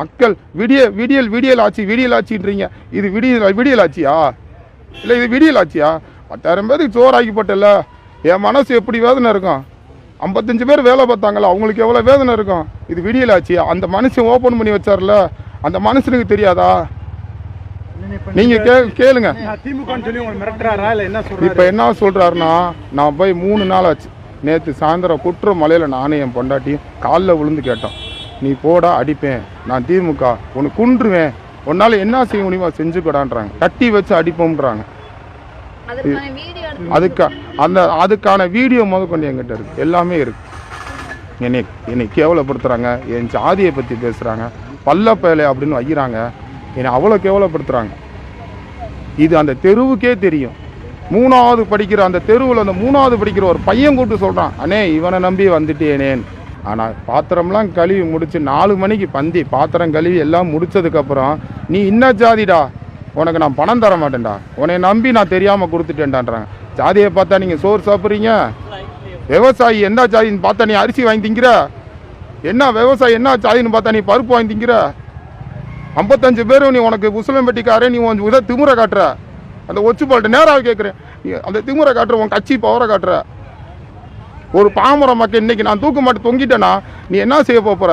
மக்கள் விடிய விடியல் விடியல் ஆட்சி விடியல் ஆட்சின்றீங்க இது விடியல் விடியல் ஆட்சியா இல்லை இது விடியல் ஆட்சியா பத்தாயிரம் பேருக்கு சோறாக்கி போட்டல என் மனசு எப்படி வேதனை இருக்கும்? ஐம்பத்தஞ்சு பேர் வேலை பார்த்தாங்களா? அவங்களுக்கு எவ்வளோ வேதனை இருக்கும்? இது விடியல் ஆட்சியா அந்த மனுஷன் ஓப்பன் பண்ணி வச்சார்ல. அந்த மனுஷனுக்கு தெரியாதா? நீங்க கேளுங்க. இப்ப என்ன இப்போ என்ன சொல்றாருன்னா நான் போய் மூணு நாள் ஆச்சு. நேற்று சாயந்தரம் குற்ற மலையில் நானும் என் பொண்டாட்டியும் காலில் விழுந்து கேட்டோம். நீ போடா அடிப்பேன். நான் திமுக உனக்கு குன்றுவேன். உன்னால என்ன செய்ய முடியுமோ செஞ்சுக்கடான்றாங்க. கட்டி வச்சு அடிப்போம்ன்றாங்க. அதுக்கா அந்த அதுக்கான வீடியோ முத கொண்டு என்கிட்ட இருக்கு. எல்லாமே இருக்கு. என்னை என்னை கேவலப்படுத்துறாங்க. என் ஜாதியை பற்றி பேசுகிறாங்க பல்ல பயலை அப்படின்னு வைக்கிறாங்க. என்னை அவ்வளோ கேவலப்படுத்துகிறாங்க இது அந்த தெருவுக்கே தெரியும். மூணாவது படிக்கிற அந்த தெருவில் அந்த மூணாவது படிக்கிற ஒரு பையன் கூப்பிட்டு சொல்கிறான் அண்ணே இவனை நம்பி வந்துட்டேனேன் ஆனால் பாத்திரம்லாம் கழுவி முடித்து நாலு மணிக்கு பந்தி பாத்திரம் கழுவி எல்லாம் முடிச்சதுக்கப்புறம் நீ இன்ன ஜாதிடா? உனக்கு நான் பணம் தர மாட்டேன்டா. உன்னை நம்பி நான் தெரியாமல் கொடுத்துட்டேன்டான்றாங்க. ஜாதியை பார்த்தா நீங்கள் சோறு சாப்பிட்றீங்க? விவசாயி என்ன ஜாதின்னு பார்த்தா நீ அரிசி வாங்கி திங்கிற? என்ன விவசாயி என்ன ஜாதின்னு பார்த்தா நீ பருப்பு வாங்கி திங்கிற? ஐம்பத்தஞ்சு பேரும் நீ உனக்கு உசிலம்பட்டிக்காரே நீ உன் உத திமுறை காட்டுற. அந்த ஒச்சு பால்ட்ட நேராக கேட்குறேன் நீ அந்த திமுறை காட்டுற உன் கட்சி பவரை காட்டுற. ஒரு பாமர மக்கள் இன்னைக்கு நான் தூக்க மாட்டு தொங்கிட்டேன்னா நீ என்ன செய்ய போப் போற?